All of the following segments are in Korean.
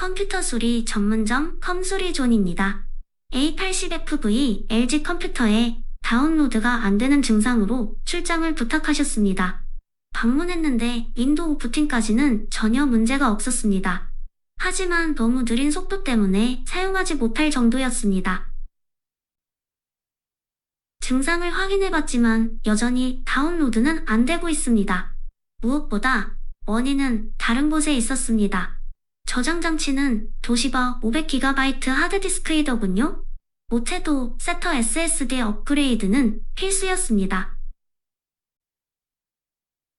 컴퓨터 수리 전문점 컴수리존입니다. A80FV LG 컴퓨터에 다운로드가 안 되는 증상으로 출장을 부탁하셨습니다. 방문했는데 윈도우 부팅까지는 전혀 문제가 없었습니다. 하지만 너무 느린 속도 때문에 사용하지 못할 정도였습니다. 증상을 확인해봤지만 여전히 다운로드는 안 되고 있습니다. 무엇보다 원인은 다른 곳에 있었습니다. 저장 장치는 도시바 500GB 하드디스크이더군요. 못해도 세터 SSD 업그레이드는 필수였습니다.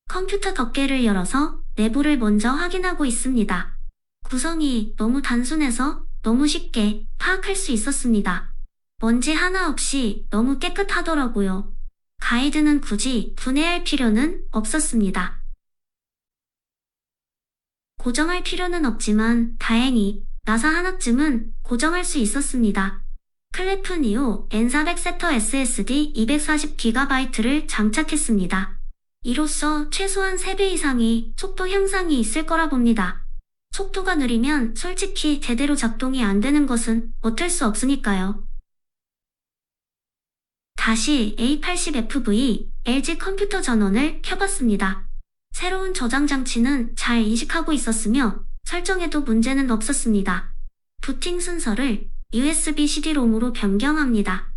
컴퓨터 덮개를 열어서 내부를 먼저 확인하고 있습니다. 구성이 너무 단순해서 너무 쉽게 파악할 수 있었습니다. 먼지 하나 없이 너무 깨끗하더라고요. 가이드는 굳이 분해할 필요는 없었습니다. 고정할 필요는 없지만 다행히 나사 하나쯤은 고정할 수 있었습니다. 클래프 니오 N400 세터 SSD 240GB를 장착했습니다. 이로써 최소한 3배 이상의 속도 향상이 있을 거라 봅니다. 속도가 느리면 솔직히 제대로 작동이 안 되는 것은 어쩔 수 없으니까요. 다시 A80FV LG 컴퓨터 전원을 켜봤습니다. 새로운 저장 장치는 잘 인식하고 있었으며 설정에도 문제는 없었습니다. 부팅 순서를 USB CD-ROM으로 변경합니다.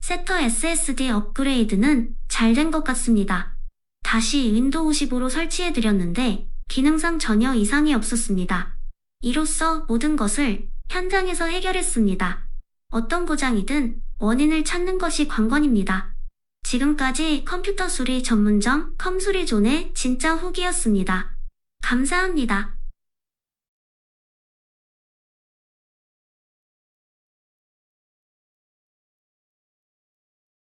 세터 SSD 업그레이드는 잘 된 것 같습니다. 다시 윈도우 15로 설치해드렸는데 기능상 전혀 이상이 없었습니다. 이로써 모든 것을 현장에서 해결했습니다. 어떤 고장이든 원인을 찾는 것이 관건입니다. 지금까지 컴퓨터 수리 전문점 컴수리존의 진짜 후기였습니다. 감사합니다.